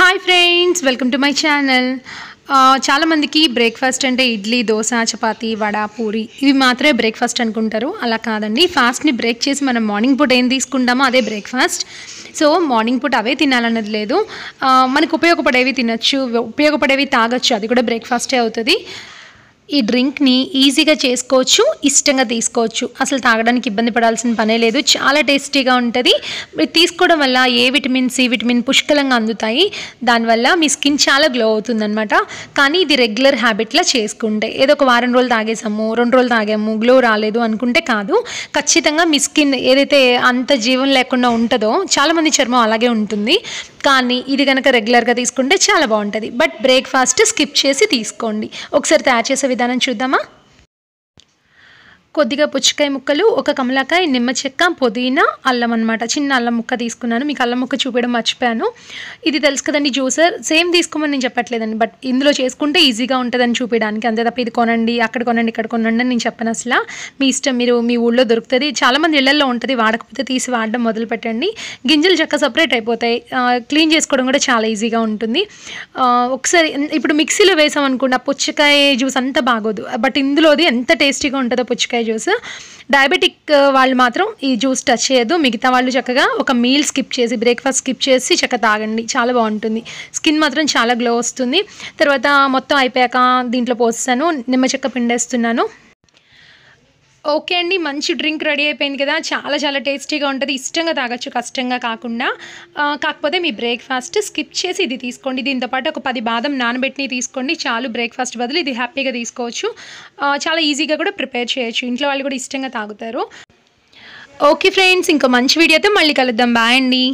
Hi friends welcome to my channel చాలామందికి breakfast అంటే ఇడ్లీ దోశ చపాతి వడ పూరి ఇవి మాత్రమే బ్రేక్ఫాస్ట్ అనుకుంటారు. అలా కాదండి. ఫాస్ట్ని బ్రేక్ చేసి మనం మార్నింగ్ పూట ఏం తీసుకుంటామో అదే బ్రేక్ఫాస్ట్ సో మార్నింగ్ పూట అవే తినాలన్నది లేదు. మనకు ఉపయోగపడేవి తినచ్చు ఉపయోగపడేవి తాగొచ్చు. అది కూడా బ్రేక్ఫాస్టే అవుతుంది. ఈ డ్రింక్ని ఈజీగా చేసుకోవచ్చు ఇష్టంగా తీసుకోవచ్చు. అసలు తాగడానికి ఇబ్బంది పడాల్సిన పనే లేదు. చాలా టేస్టీగా ఉంటుంది. తీసుకోవడం వల్ల ఏ విటమిన్ సి విటమిన్ పుష్కలంగా అందుతాయి. దానివల్ల మీ స్కిన్ చాలా గ్లో అవుతుందనమాట కానీ ఇది రెగ్యులర్ హ్యాబిట్లా చేసుకుంటే ఏదో ఒక వారం రోజులు తాగేసాము రెండు రోజులు తాగాము గ్లో రాలేదు అనుకుంటే కాదు. ఖచ్చితంగా మీ స్కిన్ ఏదైతే అంత జీవం లేకుండా ఉంటుందో చాలామంది చర్మం అలాగే ఉంటుంది. కానీ ఇది కనుక రెగ్యులర్గా తీసుకుంటే చాలా బాగుంటుంది. బట్ బ్రేక్ఫాస్ట్ స్కిప్ చేసి తీసుకోండి. ఒకసారి తయారు చేసే విధానం చూద్దామా? కొద్దిగా పుచ్చకాయ ముక్కలు ఒక కమలాకాయ నిమ్మ చెక్క పుదీనా అల్లం అనమాట చిన్న అల్లం ముక్క తీసుకున్నాను. మీకు అల్లం ముక్క చూపించడం మర్చిపోయాను. ఇది తెలుసు కదండి జ్యూసర్. సేమ్ తీసుకోమని నేను చెప్పట్లేదండి. బట్ ఇందులో చేసుకుంటే ఈజీగా ఉంటుందని చూపించడానికి అంతే తప్ప ఇది కొనండి అక్కడ కొనండి ఇక్కడ కొనండి అని నేను చెప్పను అసలు. మీ ఇష్టం మీరు మీ ఊళ్ళో దొరుకుతుంది. చాలామంది ఇళ్ళలో ఉంటుంది వాడకపోతే తీసి వాడడం మొదలు పెట్టండి. గింజలు చెక్క సపరేట్ అయిపోతాయి. క్లీన్ చేసుకోవడం కూడా చాలా ఈజీగా ఉంటుంది. ఒకసారి ఇప్పుడు మిక్సీలో వేసామనుకోండి ఆ పుచ్చకాయ జ్యూస్ అంతా బాగోదు. బట్ ఇందులోది ఎంత టేస్టీగా ఉంటుందో పుచ్చకాయ జ్యూస్. డయాబెటిక్ uh, వాళ్ళు మాత్రం ఈ జ్యూస్ టచ్ చేయదు మిగతా వాళ్ళు చక్కగా ఒక మీల్ స్కిప్ చేసి బ్రేక్ఫాస్ట్ స్కిప్ చేసి చక్కగా తాగండి. చాలా బాగుంటుంది. స్కిన్ మాత్రం చాలా గ్లో వస్తుంది. తర్వాత మొత్తం అయిపోయాక దీంట్లో పోస్తాను. నిమ్మ చెక్క పిండేస్తున్నాను. ఓకే అండి మంచి డ్రింక్ రెడీ అయిపోయింది కదా. చాలా చాలా టేస్టీగా ఉంటుంది. ఇష్టంగా తాగొచ్చు కష్టంగా కాకుండా. కాకపోతే మీ బ్రేక్ఫాస్ట్ స్కిప్ చేసి ఇది తీసుకోండి. దీంతో పాటు ఒక పది బాదం నానబెట్టి తీసుకోండి. చాలు బ్రేక్ఫాస్ట్ బదులు ఇది హ్యాపీగా తీసుకోవచ్చు. చాలా ఈజీగా కూడా ప్రిపేర్ చేయొచ్చు. ఇంట్లో వాళ్ళు కూడా ఇష్టంగా తాగుతారు. ఓకే ఫ్రెండ్స్ ఇంకో మంచి వీడియోతో మళ్ళీ కలుద్దాం. బాయ్ అండి.